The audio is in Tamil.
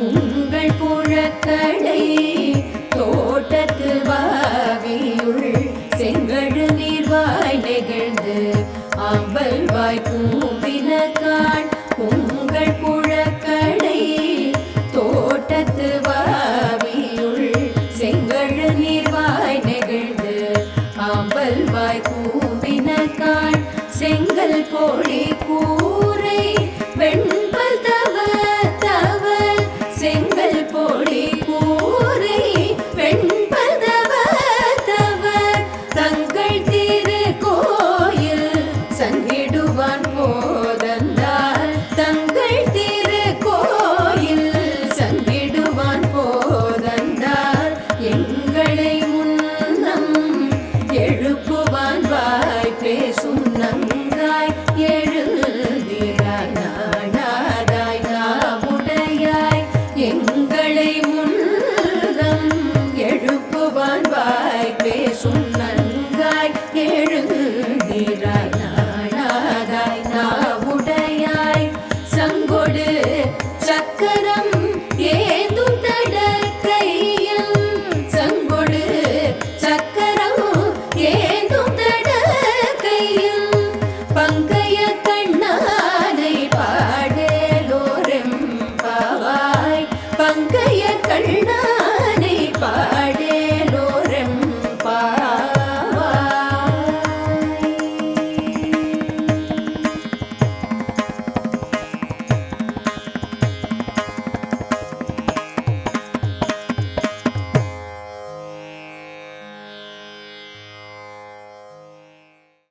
உங்கள் புழக்களை தோட்டத்து வாகையுள் செங்கடு நீர்வாய் நெகிழ்ந்து அம்பல் வாய் கூம்பினக்கான் உங்கள் புழக்கடை தோட்டத்து வாவியுள் செங்கடு நீர்வாய் நெகிழ்ந்து அம்பல் வாய் கூம்பினக்கான் செங்கல் கோழி Lý. பாடு.